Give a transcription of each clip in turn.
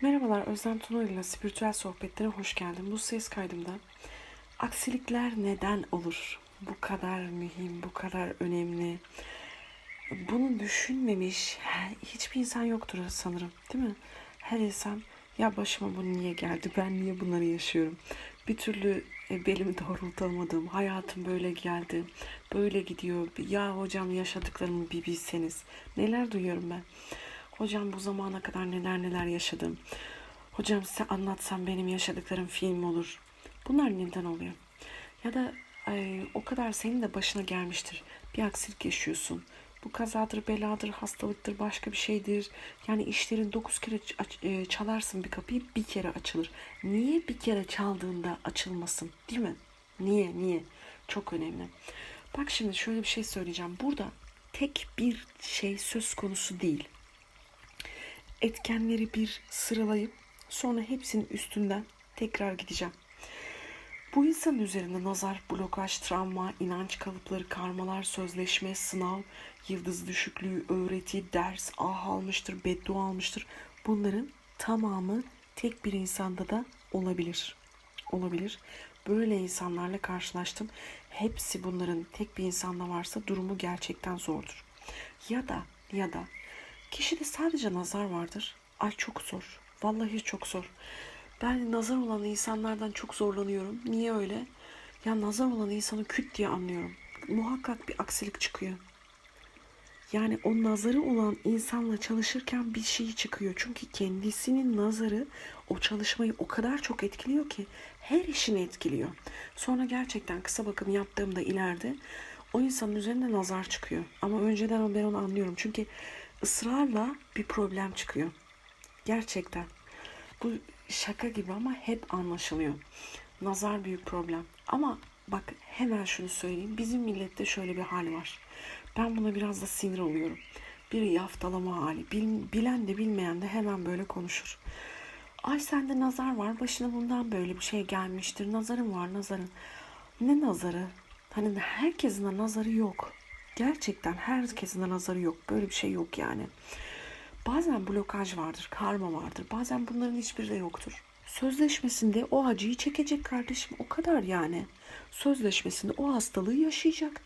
Merhabalar, Özlem Tuna ile Spiritüel Sohbetlere hoş geldin. Bu ses kaydımda aksilikler neden olur? Bu kadar mühim, bu kadar önemli. Bunu düşünmemiş hiçbir insan yoktur sanırım, değil mi? Her insan ya başıma bu niye geldi, ben niye bunları yaşıyorum? Bir türlü e, belimi doğrultamadım, hayatım böyle geldi, böyle gidiyor. Ya hocam yaşadıklarımı bir bilseniz. Neler duyuyorum ben. Hocam bu zamana kadar neler neler yaşadım. Hocam size anlatsam benim yaşadıklarım film olur. Bunlar neden oluyor? Ya da ay, o kadar senin de başına gelmiştir. Bir aksilik yaşıyorsun. Bu kazadır, beladır, hastalıktır, başka bir şeydir. Yani işlerin dokuz kere e, çalarsın bir kapıyı bir kere açılır. Niye bir kere çaldığında açılmasın değil mi? Niye, niye? Çok önemli. Bak şimdi şöyle bir şey söyleyeceğim. Burada tek bir şey söz konusu değil etkenleri bir sıralayıp sonra hepsinin üstünden tekrar gideceğim. Bu insan üzerinde nazar, blokaj, travma, inanç kalıpları, karmalar, sözleşme, sınav, yıldız düşüklüğü, öğreti, ders, ah almıştır, beddua almıştır. Bunların tamamı tek bir insanda da olabilir. Olabilir. Böyle insanlarla karşılaştım. Hepsi bunların tek bir insanda varsa durumu gerçekten zordur. Ya da ya da Kişide sadece nazar vardır. Ay çok zor. Vallahi çok zor. Ben nazar olan insanlardan çok zorlanıyorum. Niye öyle? Ya nazar olan insanı küt diye anlıyorum. Muhakkak bir aksilik çıkıyor. Yani o nazarı olan insanla çalışırken bir şey çıkıyor. Çünkü kendisinin nazarı o çalışmayı o kadar çok etkiliyor ki her işini etkiliyor. Sonra gerçekten kısa bakım yaptığımda ileride o insanın üzerinde nazar çıkıyor. Ama önceden ben onu anlıyorum. Çünkü ısrarla bir problem çıkıyor. Gerçekten. Bu şaka gibi ama hep anlaşılıyor. Nazar büyük problem. Ama bak hemen şunu söyleyeyim. Bizim millette şöyle bir hal var. Ben buna biraz da sinir oluyorum. Bir yaftalama hali. Bil, bilen de bilmeyen de hemen böyle konuşur. Ay sende nazar var. Başına bundan böyle bir şey gelmiştir. Nazarın var nazarın. Ne nazarı? Hani herkesin de nazarı yok. Gerçekten herkesin nazarı yok. Böyle bir şey yok yani. Bazen blokaj vardır, karma vardır. Bazen bunların hiçbiri de yoktur. Sözleşmesinde o acıyı çekecek kardeşim. O kadar yani. Sözleşmesinde o hastalığı yaşayacak.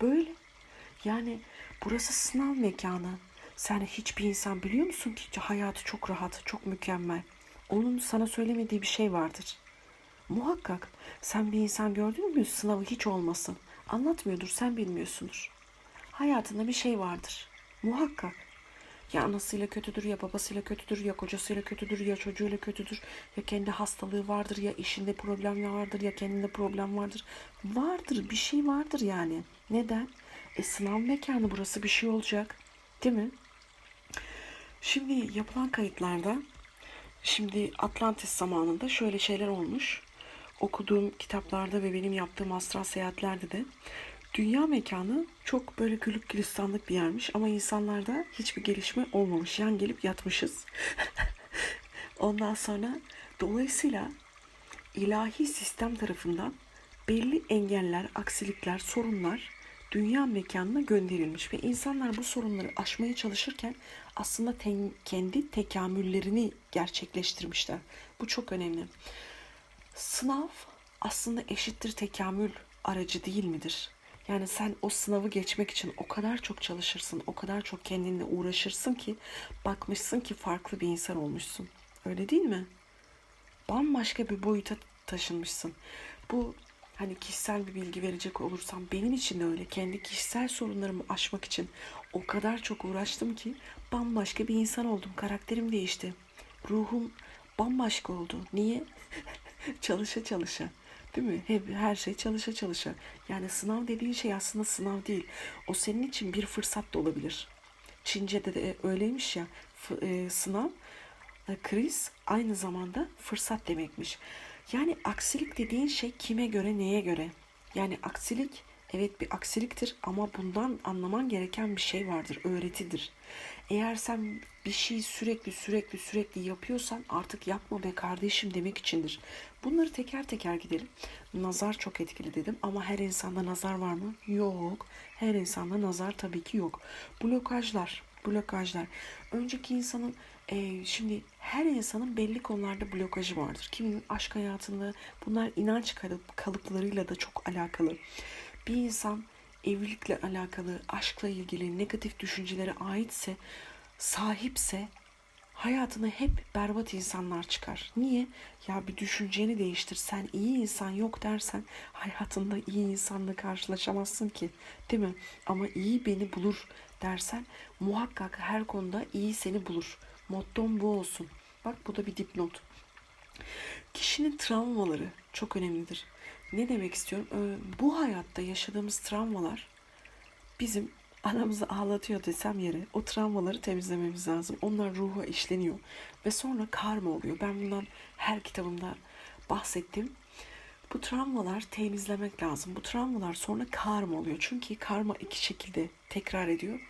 Böyle. Yani burası sınav mekanı. Sen hiçbir insan biliyor musun ki hayatı çok rahat, çok mükemmel. Onun sana söylemediği bir şey vardır. Muhakkak sen bir insan gördün mü sınavı hiç olmasın. Anlatmıyordur, sen bilmiyorsundur. Hayatında bir şey vardır. Muhakkak. Ya anasıyla kötüdür, ya babasıyla kötüdür, ya kocasıyla kötüdür, ya çocuğuyla kötüdür, ya kendi hastalığı vardır, ya işinde problem vardır, ya kendinde problem vardır. Vardır, bir şey vardır yani. Neden? E sınav mekanı burası bir şey olacak. Değil mi? Şimdi yapılan kayıtlarda şimdi Atlantis zamanında şöyle şeyler olmuş. Okuduğum kitaplarda ve benim yaptığım astral seyahatlerde de dünya mekanı çok böyle güllük gülistanlık bir yermiş ama insanlarda hiçbir gelişme olmamış. Yan gelip yatmışız. Ondan sonra dolayısıyla ilahi sistem tarafından belli engeller, aksilikler, sorunlar dünya mekanına gönderilmiş ve insanlar bu sorunları aşmaya çalışırken aslında ten, kendi tekamüllerini gerçekleştirmişler. Bu çok önemli. Sınav aslında eşittir tekamül aracı değil midir? Yani sen o sınavı geçmek için o kadar çok çalışırsın, o kadar çok kendinle uğraşırsın ki bakmışsın ki farklı bir insan olmuşsun. Öyle değil mi? Bambaşka bir boyuta taşınmışsın. Bu hani kişisel bir bilgi verecek olursam benim için de öyle. Kendi kişisel sorunlarımı aşmak için o kadar çok uğraştım ki bambaşka bir insan oldum. Karakterim değişti. Ruhum bambaşka oldu. Niye? çalışa çalışa. Değil mi? Hep her şey çalışa çalışa. Yani sınav dediğin şey aslında sınav değil. O senin için bir fırsat da olabilir. Çince'de de öyleymiş ya. E, sınav, e, kriz aynı zamanda fırsat demekmiş. Yani aksilik dediğin şey kime göre, neye göre? Yani aksilik evet bir aksiliktir ama bundan anlaman gereken bir şey vardır, öğretidir. Eğer sen bir şeyi sürekli sürekli sürekli yapıyorsan artık yapma be kardeşim demek içindir. Bunları teker teker gidelim. Nazar çok etkili dedim ama her insanda nazar var mı? Yok. Her insanda nazar tabii ki yok. Blokajlar, blokajlar. Önceki insanın Ee, şimdi her insanın belli konularda blokajı vardır. Kiminin aşk hayatında bunlar inanç kalıp, kalıplarıyla da çok alakalı. Bir insan evlilikle alakalı, aşkla ilgili negatif düşüncelere aitse, sahipse hayatına hep berbat insanlar çıkar. Niye? Ya bir düşünceni değiştir. Sen iyi insan yok dersen hayatında iyi insanla karşılaşamazsın ki. Değil mi? Ama iyi beni bulur dersen muhakkak her konuda iyi seni bulur. Mottom bu olsun. Bak bu da bir dipnot. Kişinin travmaları çok önemlidir. Ne demek istiyorum? Ee, Bu hayatta yaşadığımız travmalar bizim anamızı ağlatıyor desem yere o travmaları temizlememiz lazım. Onlar ruha işleniyor ve sonra karma oluyor. Ben bundan her kitabımda bahsettim. Bu travmalar temizlemek lazım. Bu travmalar sonra karma oluyor. Çünkü karma iki şekilde tekrar ediyor.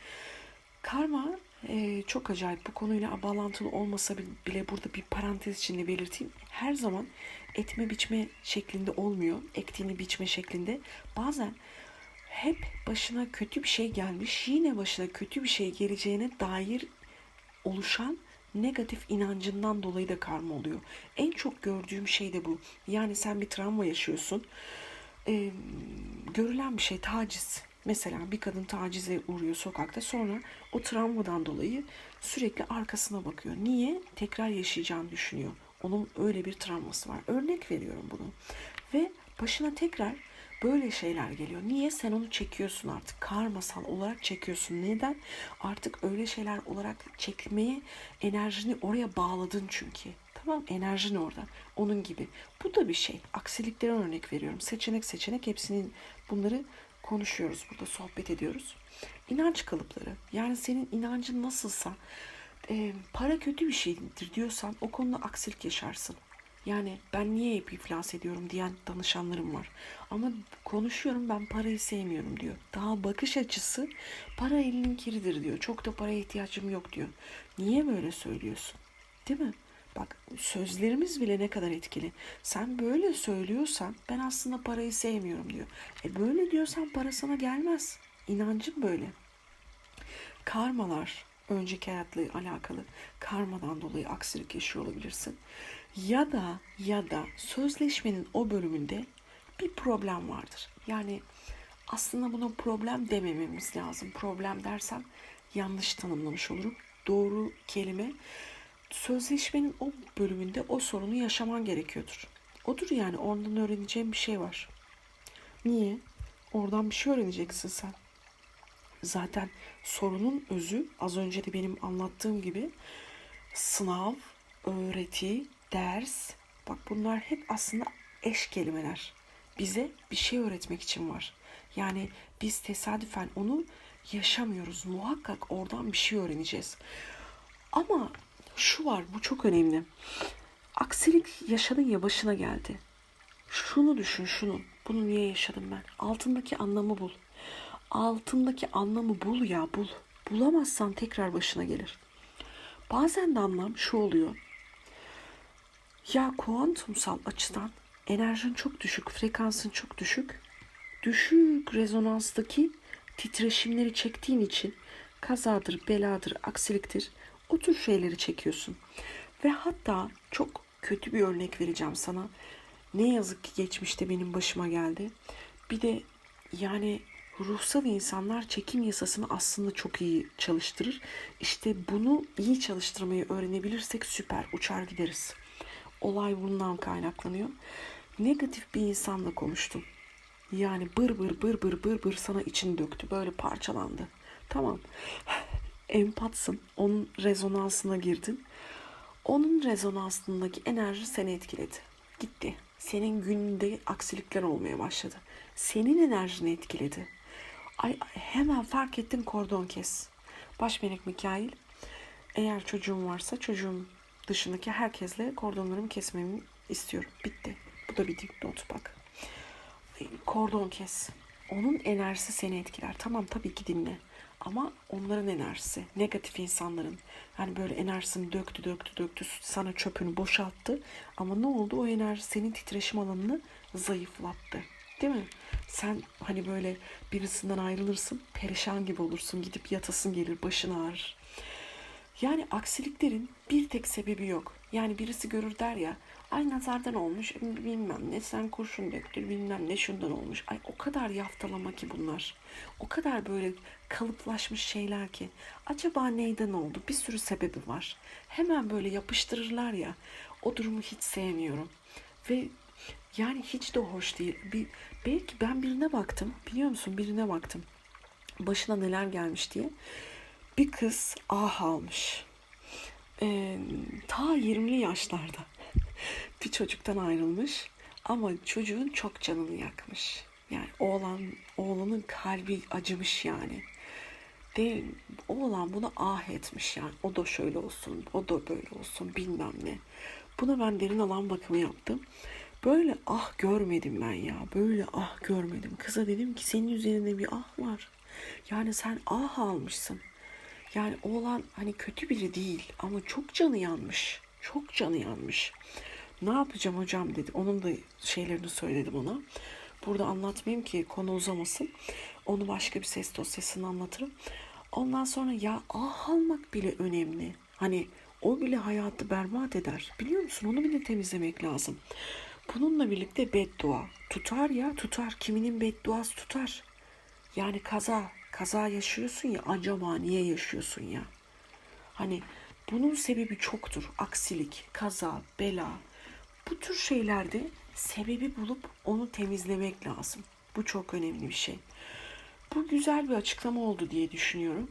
Karma e, çok acayip. Bu konuyla bağlantılı olmasa bile burada bir parantez içinde belirteyim. Her zaman etme biçme şeklinde olmuyor. Ektiğini biçme şeklinde. Bazen hep başına kötü bir şey gelmiş, yine başına kötü bir şey geleceğine dair oluşan negatif inancından dolayı da karma oluyor. En çok gördüğüm şey de bu. Yani sen bir travma yaşıyorsun. Ee, görülen bir şey taciz. Mesela bir kadın tacize uğruyor sokakta. Sonra o travmadan dolayı sürekli arkasına bakıyor. Niye? Tekrar yaşayacağını düşünüyor. Onun öyle bir travması var. Örnek veriyorum bunu. Ve başına tekrar böyle şeyler geliyor. Niye? Sen onu çekiyorsun artık. Karmasal olarak çekiyorsun. Neden? Artık öyle şeyler olarak çekmeye enerjini oraya bağladın çünkü. Tamam enerjin orada. Onun gibi. Bu da bir şey. Aksiliklere örnek veriyorum. Seçenek seçenek hepsinin bunları konuşuyoruz burada sohbet ediyoruz. İnanç kalıpları. Yani senin inancın nasılsa e, para kötü bir şeydir diyorsan o konuda aksilik yaşarsın. Yani ben niye hep iflas ediyorum diyen danışanlarım var. Ama konuşuyorum ben parayı sevmiyorum diyor. Daha bakış açısı para elinin kiridir diyor. Çok da paraya ihtiyacım yok diyor. Niye böyle söylüyorsun? Değil mi? Bak sözlerimiz bile ne kadar etkili. Sen böyle söylüyorsan ben aslında parayı sevmiyorum diyor. E böyle diyorsan para sana gelmez. İnancım böyle. Karmalar önceki hayatla alakalı karmadan dolayı aksilik yaşıyor olabilirsin. Ya da ya da sözleşmenin o bölümünde bir problem vardır. Yani aslında buna problem demememiz lazım. Problem dersem yanlış tanımlamış olurum. Doğru kelime sözleşmenin o bölümünde o sorunu yaşaman gerekiyordur. Odur yani ondan öğreneceğim bir şey var. Niye? Oradan bir şey öğreneceksin sen. Zaten sorunun özü az önce de benim anlattığım gibi sınav, öğreti, ders. Bak bunlar hep aslında eş kelimeler. Bize bir şey öğretmek için var. Yani biz tesadüfen onu yaşamıyoruz. Muhakkak oradan bir şey öğreneceğiz. Ama şu var bu çok önemli. Aksilik yaşadın ya başına geldi. Şunu düşün şunu. Bunu niye yaşadım ben? Altındaki anlamı bul. Altındaki anlamı bul ya bul. Bulamazsan tekrar başına gelir. Bazen de anlam şu oluyor. Ya kuantumsal açıdan enerjin çok düşük, frekansın çok düşük. Düşük rezonanstaki titreşimleri çektiğin için kazadır, beladır, aksiliktir o tür şeyleri çekiyorsun. Ve hatta çok kötü bir örnek vereceğim sana. Ne yazık ki geçmişte benim başıma geldi. Bir de yani ruhsal insanlar çekim yasasını aslında çok iyi çalıştırır. İşte bunu iyi çalıştırmayı öğrenebilirsek süper uçar gideriz. Olay bundan kaynaklanıyor. Negatif bir insanla konuştum. Yani bır bır bır bır bır bır sana için döktü. Böyle parçalandı. Tamam. Empatsın. Onun rezonansına girdin. Onun rezonansındaki enerji seni etkiledi. Gitti. Senin gününde aksilikler olmaya başladı. Senin enerjini etkiledi. Ay hemen fark ettin kordon kes. Baş melek Mikail eğer çocuğum varsa çocuğum dışındaki herkesle kordonlarımı kesmemi istiyorum. Bitti. Bu da bir dipnot bak. Kordon kes. Onun enerjisi seni etkiler. Tamam tabii ki dinle. Ama onların enerjisi, negatif insanların yani böyle enerjisini döktü döktü döktü sana çöpünü boşalttı. Ama ne oldu? O enerji senin titreşim alanını zayıflattı. Değil mi? Sen hani böyle birisinden ayrılırsın, perişan gibi olursun, gidip yatasın gelir, başın ağrır. Yani aksiliklerin bir tek sebebi yok. Yani birisi görür der ya ay nazardan olmuş bilmem ne sen kurşun döktür bilmem ne şundan olmuş. Ay o kadar yaftalama ki bunlar. O kadar böyle kalıplaşmış şeyler ki. Acaba neyden oldu? Bir sürü sebebi var. Hemen böyle yapıştırırlar ya. O durumu hiç sevmiyorum. Ve yani hiç de hoş değil. Bir, belki ben birine baktım. Biliyor musun birine baktım. Başına neler gelmiş diye. Bir kız ah almış. Ee, ta 20'li yaşlarda çocuktan ayrılmış ama çocuğun çok canını yakmış. Yani oğlan oğlanın kalbi acımış yani. De oğlan buna ah etmiş yani. O da şöyle olsun, o da böyle olsun bilmem ne. Buna ben derin alan bakımı yaptım. Böyle ah görmedim ben ya. Böyle ah görmedim. Kıza dedim ki senin üzerinde bir ah var. Yani sen ah almışsın. Yani oğlan hani kötü biri değil ama çok canı yanmış. Çok canı yanmış. Ne yapacağım hocam dedi. Onun da şeylerini söyledim ona. Burada anlatmayayım ki konu uzamasın. Onu başka bir ses dosyasını anlatırım. Ondan sonra ya ah almak bile önemli. Hani o bile hayatı berbat eder. Biliyor musun? Onu bile temizlemek lazım. Bununla birlikte beddua. Tutar ya tutar. Kiminin bedduası tutar. Yani kaza, kaza yaşıyorsun ya acaba niye yaşıyorsun ya? Hani bunun sebebi çoktur. Aksilik, kaza, bela. Bu tür şeylerde sebebi bulup onu temizlemek lazım. Bu çok önemli bir şey. Bu güzel bir açıklama oldu diye düşünüyorum.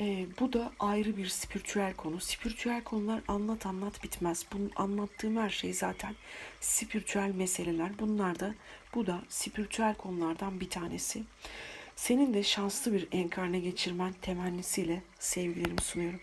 Ee, bu da ayrı bir spiritüel konu. Spiritüel konular anlat anlat bitmez. Bunu anlattığım her şey zaten spiritüel meseleler. Bunlar da bu da spiritüel konulardan bir tanesi. Senin de şanslı bir enkarne geçirmen temennisiyle sevgilerimi sunuyorum.